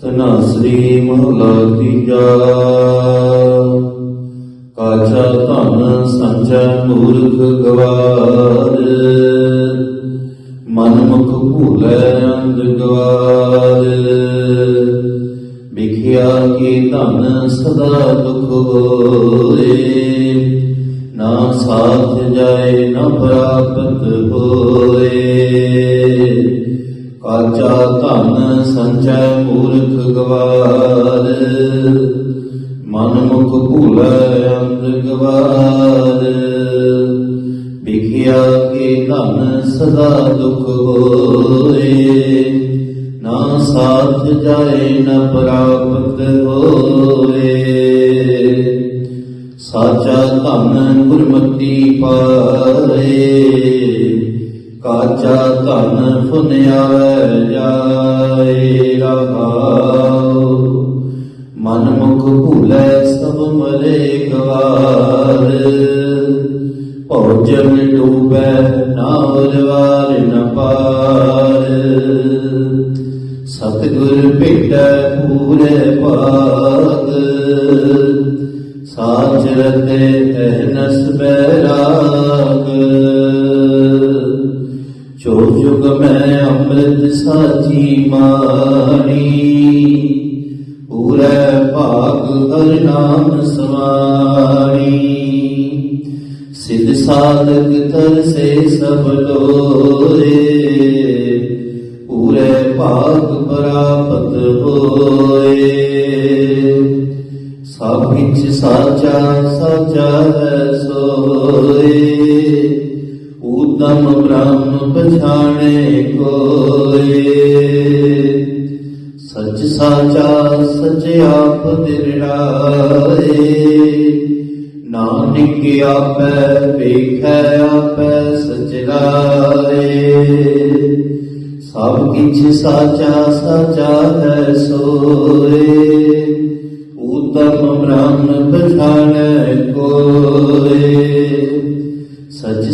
ਤਨਾਸਰੀ ਮਹਲਾ ਤੀਜਾ। ਕਾਚਾ ਧਨ ਸੰਚੈ ਮੂਰਖ ਗਵਾਰ। ਮਨ ਮੁਖ ਭੂਲੇ ਅੰਧ ਗਵਾਰ। ਵਿਖਿਆ ਕੀ ਧਨ ਸਦਾ ਦੁਖ ਹੋਏ। ਨਾ ਸਾਥ ਜਾਏ ਨਾ ਪ੍ਰਾਪਤ ਹੋਏ। ਕਾਚਾ ਧਨ ਸੰਚੈ ਮੂਰਖ ਗਵਾਰ। ਮਨ ਮੁਖ ਭੂਲੇ ਅੰਧ ਗਵਾਰ। ਵਿਖਿਆ ਕੇ ਧਨ ਸਦਾ ਦੁਖ ਹੋਏ। ਨਾ ਸਾਥ ਜਾਏ, ਨਾ ਪ੍ਰਾਪਤ ਹੋਏ। ਸਾਚਾ ਧਨ ਗੁਰਮਤੀ ਪਾਏ। ਕਾਚਾ ਧਨ ਫੁਨਿਆਵੇ ਜਾਏ ਰਹਾਉ ਮਨ ਮੁਖ ਭੂਲੇ ਸਭ ਮਰੇ ਗਵਾਰ। ਭੋਜਨ ਡੂਬੈ ਨਾਵਰ ਵਾਰ ਨ ਪਾਰ। ਸਤਿਗੁਰ ਭੇਟੈ ਪੂਰੇ ਭਾਗ। ਸਾਚ ਰਤੇ ਸਾਚੀ ਮਾਣੀ ਪੂਰੇ ਭਾਗ ਹਰ ਨਾਮ ਸਮਾਣੀ। ਸਿਧ ਸਾਧਕ ਤਰ ਸਭ ਲੋਏ ਪੂਰੇ ਭਾਗ ਪ੍ਰਾਪਤ ਹੋਏ। ਸਭ ਵਿੱਚ ਸਾਚਾ ਸਾਚਾ ਹੈ ਸੋਏ ਉਦਮ ਬ੍ਰਹਮ ਪਛਾਣੇ ਕੋਏ ਸਚ ਸਾਚਾ, ਸਚ ਆਪ ਦਿਰੜਾਏ ਨਾਨਕ ਆਪੈ, ਵੇਖੈ ਆਪੈ ਸਚਰਾਏ ਸਭ ਕਿਛ ਸਾਚਾ ਸਾਚਾ ਹੈ ਸੋਏ ਉਤਮ ਬ੍ਰਹਮ ਪਛਾਣੈ ਕੋਏ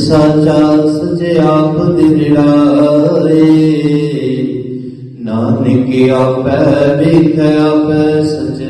ਸਚ ਸਾਚਾ ਸਚ ਆਪ ਦਿੜਾਏ ਨਾਨਕ ਆਪੈ ਵੇਖ ਆਪੈ ਸਚ